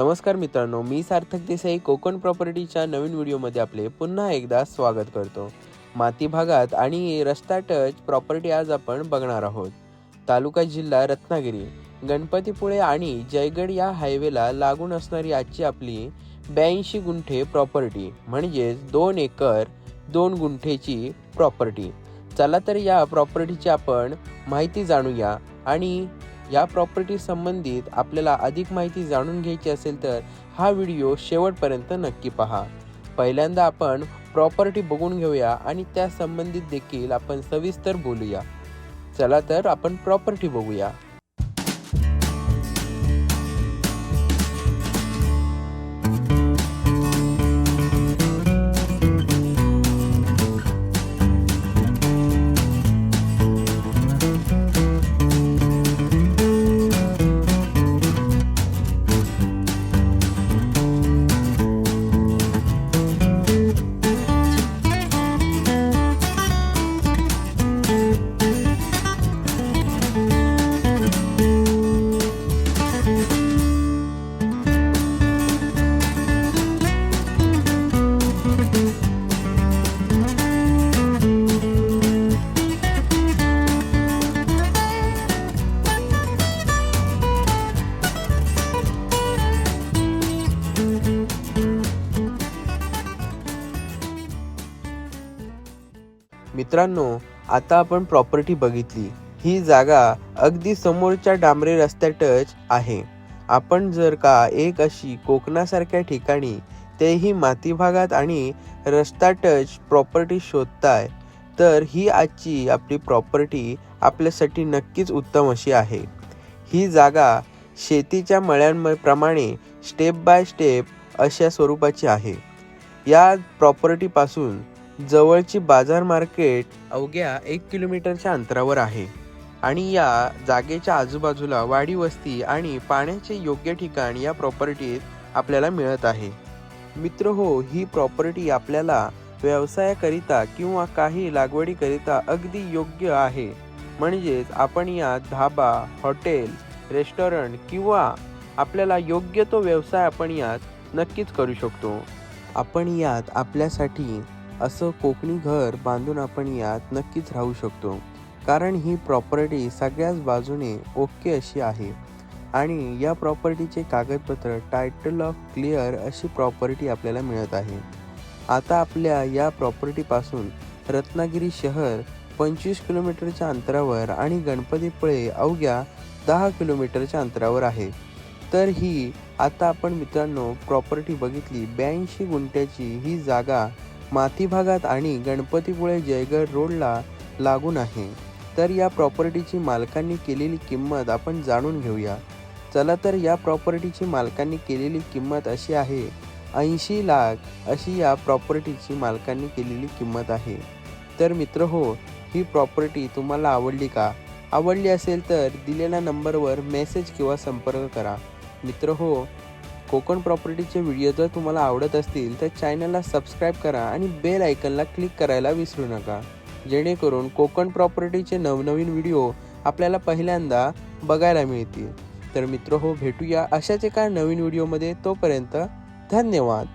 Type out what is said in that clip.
नमस्कार मित्रांनो मी सार्थक देसाई कोकण प्रॉपर्टीच्या नवीन व्हिडिओमध्ये आपले पुन्हा एकदा स्वागत करतो. माती भागात आणि रस्ता टच प्रॉपर्टी आज आपण बघणार आहोत. तालुका जिल्हा रत्नागिरी गणपतीपुळे आणि जयगड या हायवेला लागून असणारी आजची आपली ब्याऐंशी गुंठे प्रॉपर्टी म्हणजेच दोन एकर दोन गुंठेची प्रॉपर्टी. चला तर या प्रॉपर्टीची आपण माहिती जाणूया आणि या प्रॉपर्टी संबंधित आपल्याला अधिक माहिती जाणून घ्यायची असेल तर हा व्हिडिओ शेवटपर्यंत नक्की पहा. पहिल्यांदा आपण प्रॉपर्टी बघून घेऊया आणि त्या संबंधित देखील आपण सविस्तर बोलूया. चला तर आपण प्रॉपर्टी बघूया. मित्रांनो आता आपण प्रॉपर्टी बघितली. ही जागा अगदी समोरच्या डांबरे रस्त्या टच आहे. आपण जर का एक अशी कोकणासारख्या ठिकाणी तेही माती भागात आणि रस्ता टच प्रॉपर्टी शोधताय तर ही आजची आपली प्रॉपर्टी आपल्यासाठी नक्कीच उत्तम अशी आहे. ही जागा शेतीच्या मळ्यांप्रमाणे स्टेप बाय स्टेप अशा स्वरूपाची आहे. या प्रॉपर्टीपासून जवळची बाजार मार्केट अवघ्या एक किलोमीटरच्या अंतरावर आहे. आणि या जागेच्या आजूबाजूला वाडी वस्ती आणि पाण्याचे योग्य ठिकाण या प्रॉपर्टीत आपल्याला मिळत आहे. मित्र हो ही प्रॉपर्टी आपल्याला व्यवसायाकरिता किंवा काही लागवडीकरिता अगदी योग्य आहे. म्हणजेच आपण या धाबा हॉटेल रेस्टॉरंट किंवा आपल्याला योग्य तो व्यवसाय आपण यात नक्कीच करू शकतो. आपण यात आपल्यासाठी असं कोकणी घर बांधून आपण यात नक्कीच राहू शकतो. कारण ही प्रॉपर्टी सगळ्याच बाजूने ओके अशी आहे. आणि या प्रॉपर्टीचे कागदपत्र टायटल ऑफ क्लिअर अशी प्रॉपर्टी आपल्याला मिळत आहे. आता आपल्या या प्रॉपर्टीपासून रत्नागिरी शहर पंचवीस किलोमीटरच्या अंतरावर आणि गणपतीपुळे अवघ्या दहा किलोमीटरच्या अंतरावर आहे. तर ही आता आपण मित्रांनो प्रॉपर्टी बघितली ब्याऐंशी गुंठ्याची ही जागा माती भागात आणि गणपतीपुळे जयगड रोडला लागून आहे. तर या प्रॉपर्टीची मालकांनी केलेली किंमत आपण जाणून घेऊया. चला तर या प्रॉपर्टीची मालकांनी केलेली किंमत अशी आहे. ऐंशी लाख अशी या प्रॉपर्टीची मालकांनी केलेली किंमत आहे. तर मित्र हो ही प्रॉपर्टी तुम्हाला आवडली का? आवडली असेल तर दिलेल्या नंबरवर मेसेज किंवा संपर्क करा. मित्र हो कोकण प्रॉपर्टीचे व्हिडिओ जर तुम्हाला आवडत असतील तर चॅनलला सबस्क्राईब करा आणि बेल आयकनला क्लिक करायला विसरू नका. जेणेकरून कोकण प्रॉपर्टीचे नवनवीन व्हिडिओ आपल्याला पहिल्यांदा बघायला मिळतील. तर मित्र हो भेटूया अशाच एका नवीन व्हिडिओमध्ये. तोपर्यंत धन्यवाद.